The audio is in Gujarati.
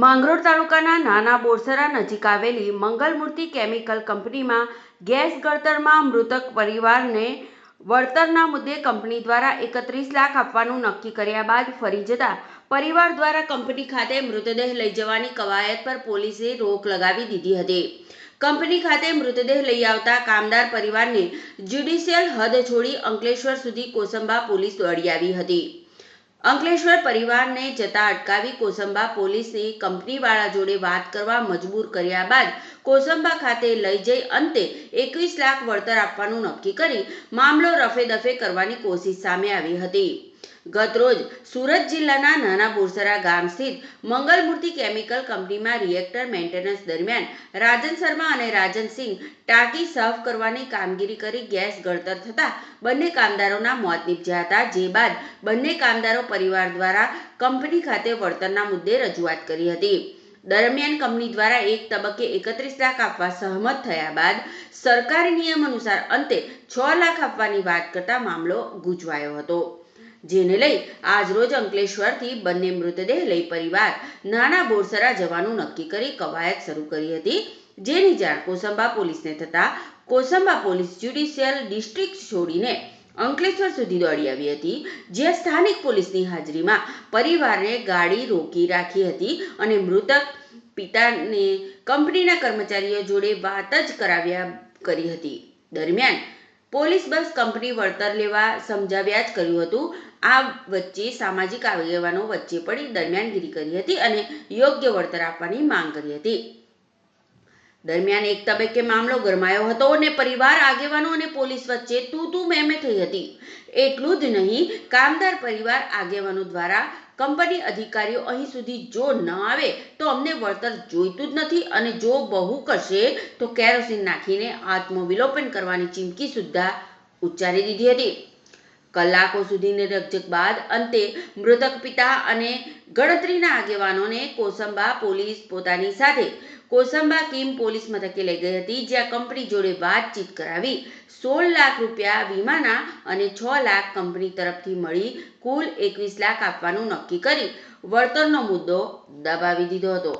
માંગરોળ તાલુકાના નાના બોરસરા નજીક આવેલી મંગલમૂર્તિ કેમિકલ કંપનીમાં ગેસ ગળતરમાં મૃતક પરિવારને વળતરના મુદ્દે કંપની દ્વારા એકત્રીસ લાખ આપવાનું નક્કી કર્યા બાદ ફરી જતા પરિવાર દ્વારા કંપની ખાતે મૃતદેહ લઈ જવાની કવાયત પર પોલીસે રોક લગાવી દીધી હતી. કંપની ખાતે મૃતદેહ લઈ આવતા કામદાર પરિવારને જ્યુડિશિયલ હદ છોડી અંકલેશ્વર સુધી કોસંબા પોલીસ દોડી આવી હતી. અંકલેશ્વર પરિવારને જતા અટકાવી કોસંબા પોલીસે કંપનીવાળા જોડે વાત કરવા મજબૂર કર્યા બાદ કોસંબા ખાતે લઈ જઈ અંતે એકવીસ લાખ વળતર આપવાનું નક્કી કરી મામલો રફેદફે કરવાની કોશિશ સામે આવી હતી. ગતરોજ સુરત જિલ્લાના નાના બોરસરા ગામ સ્થિત મંગલમૂર્તિ કેમિકલ કંપનીમાં રિએક્ટર મેન્ટેનન્સ દરમિયાન રાજન શર્મા અને રાજન સિંહ ટાંકી સાફ કરવાની કામગીરી કરી ગેસ ગળતર થતા બંને કામદારોના મોત નીપજ્યા હતા. જે બાદ બંને કામદારો પરિવાર દ્વારા કંપની ખાતે વળતરના મુદ્દે રજૂઆત કરી હતી. દરમિયાન કંપની દ્વારા એક તબક્કે એકત્રીસ લાખ આપવા સહમત થયા બાદ સરકારી નિયમ અનુસાર અંતે છ લાખ આપવાની વાત કરતા મામલો ગુંચવાયો હતો. જેને લઈ આજરોજ અંકલેશ્વરથી બંને મૃતદેહ લઈ પરિવાર નાના બોરસરા જવાનું નક્કી કરી કવાયત શરૂ કરી હતી. જેની જાણ કોસંબા પોલીસને થતા કોસંબા પોલીસ જ્યુડિશિયલ ડિસ્ટ્રિક્ટ છોડીને અંકલેશ્વર સુધી દોડી આવી હતી, જ્યાં સ્થાનિક પોલીસની હાજરીમાં પરિવારને ગાડી રોકી રાખી હતી અને મૃતક પિતાને કંપનીના કર્મચારીઓ જોડે વાત જ કરાવ્યા કરી હતી. દરમિયાન પોલીસ બસ કંપની વળતર લેવા સમજાવ્યા જ કર્યું હતું. આ વચ્ચે સામાજિક આગેવાનો વચ્ચે પડી દરમિયાનગીરી કરી હતી અને યોગ્ય વળતર આપવાની માંગ કરી હતી. દરમિયાન એક તબક્કે મામલો ગરમાયો હતો અને પરિવાર, આગેવાનો અને પોલીસ વચ્ચે તું તું મેમે થઈ હતી. એટલું જ નહીં, કામદાર પરિવાર, આગેવાનો દ્વારા કંપની અધિકારીઓ અહીં સુધી જો ન આવે તો અમને વળતર જોઈતું જ નથી અને જો બહુ કરશે તો કેરોસીન નાખીને આત્મવિલોપન કરવાની ચીમકી સુદ્ધા ઉચ્ચારી દીધી હતી. કલાકો સુધીની રકઝક બાદ અંતે મૃતક પિતા અને ગણતરીના આગેવાનોને કોસંબા પોલીસ પોતાની સાથે કોસંબા કિમ પોલીસ મથકે લઈ ગઈ હતી, જ્યાં કંપની જોડે વાતચીત કરાવી સોળ લાખ રૂપિયા વીમાના અને છ લાખ કંપની તરફથી મળી કુલ એકવીસ લાખ આપવાનું નક્કી કરી વળતરનો મુદ્દો દબાવી દીધો હતો.